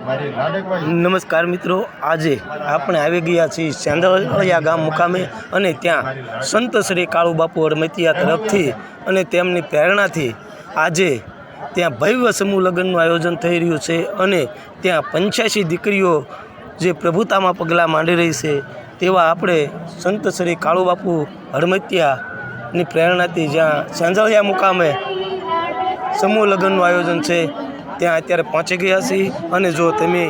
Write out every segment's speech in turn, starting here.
નમસ્કાર મિત્રો, આજે આપણે આવી ગયા છીએ સેંદળિયા ગામ મુકામે અને ત્યાં સંત શ્રી કાળુ બાપુ હરમતિયા તરફથી અને તેમની પ્રેરણાથી આજે ત્યાં ભવ્ય સમૂહ લગ્નનું આયોજન થઈ રહ્યું છે અને ત્યાં પંચ્યાસી દીકરીઓ જે પ્રભુતામાં પગલાં માંડી રહી છે તેવા આપણે સંત શ્રી કાળુ બાપુ પ્રેરણાથી જ્યાં સાંજળિયા મુકામે સમૂહ લગ્નનું આયોજન છે ત્યાં અત્યારે પહોંચી ગયા છીએ. અને જો તમે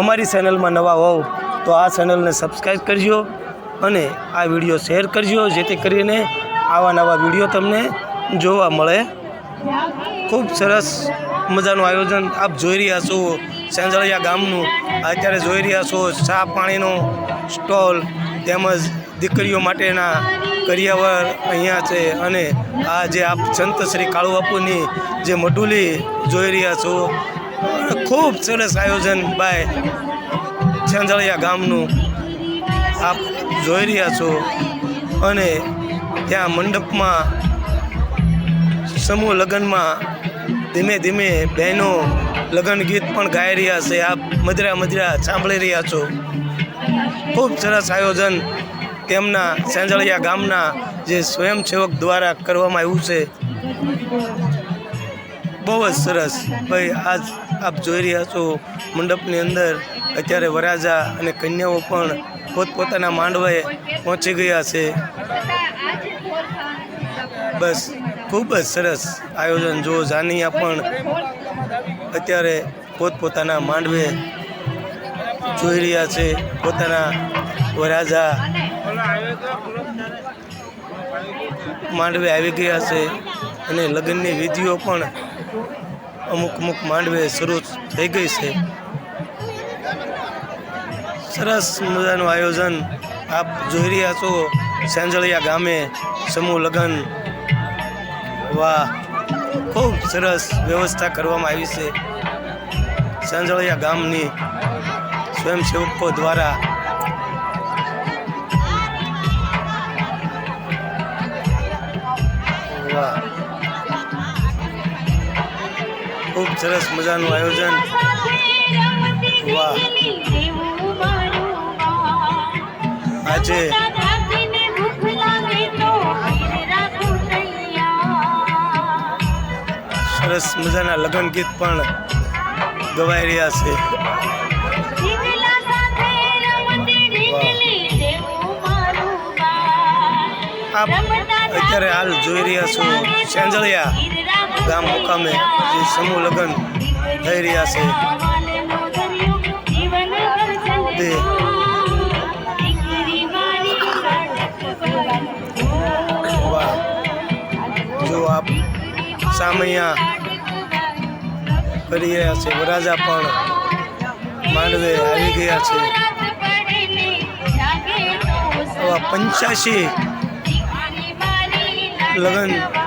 અમારી ચેનલમાં નવા હોવ, તો આ ચેનલને સબસ્ક્રાઈબ કરજો અને આ વીડિયો શેર કરજો, જેથી કરીને આવા નવા વીડિયો તમને જોવા મળે. ખૂબ સરસ મજાનું આયોજન આપ જોઈ રહ્યા છો. સેંજળિયા ગામનું. અત્યારે જોઈ રહ્યા છો, ચા પાણીનો સ્ટોલ તેમજ દીકરીઓ માટેના કરિયાવર અહીંયા છે અને આ જે આપ સંત શ્રી કાળુ જે મડુલી જોઈ રહ્યા છો, ખૂબ સરસ આયોજન બાય છંજળિયા ગામનું આપ જોઈ રહ્યા છો અને ત્યાં મંડપમાં સમૂહ લગ્નમાં ધીમે ધીમે બહેનો લગ્ન ગીત પણ ગાઈ રહ્યા છે. આપ મધરા મધરા સાંભળી રહ્યા છો. ખૂબ સરસ આયોજન તેમના સેંજળિયા ગામના જે સ્વયંસેવક દ્વારા કરવામાં આવ્યું છે. બહુ જ સરસ. ભાઈ, આજ આપ જોઈ રહ્યા છો મંડપની અંદર અત્યારે વરાજા અને કન્યાઓ પણ પોતપોતાના માંડવે પહોંચી ગયા છે. બસ, ખૂબ જ સરસ આયોજન. જો જાનિયા પણ અત્યારે પોતપોતાના માંડવે જોઈ રહ્યા છે, પોતાના વરાજા માંડવે આવી ગયા છે અને લગ્નની વિધિઓ પણ અમુક અમુક માંડવે શરૂ થઈ ગઈ છે. સરસ મજાનું આયોજન આપ જોઈ રહ્યા છો. સાંજળિયા ગામે સમૂહ લગ્ન વાહ ખૂબ સરસ વ્યવસ્થા કરવામાં આવી છે. સાંજળિયા ગામની સ્વયંસેવકો દ્વારા સરસ મજાનું આયોજન. વાહ. આજે સરસ મજાના લગ્ન ગીત પણ ગવાઈ રહ્યા છે. આપ અત્યારે હાલ જોઈ રહ્યા છો સેંજળિયા ગામ મુકામે જે સમૂહ લગ્ન થઈ રહ્યા છે. તે જો આપ સામૈયા કરી રહ્યા છે વરાજા પણ માંડવે આવી ગયા છે. પંચ્યાસી લગ્ન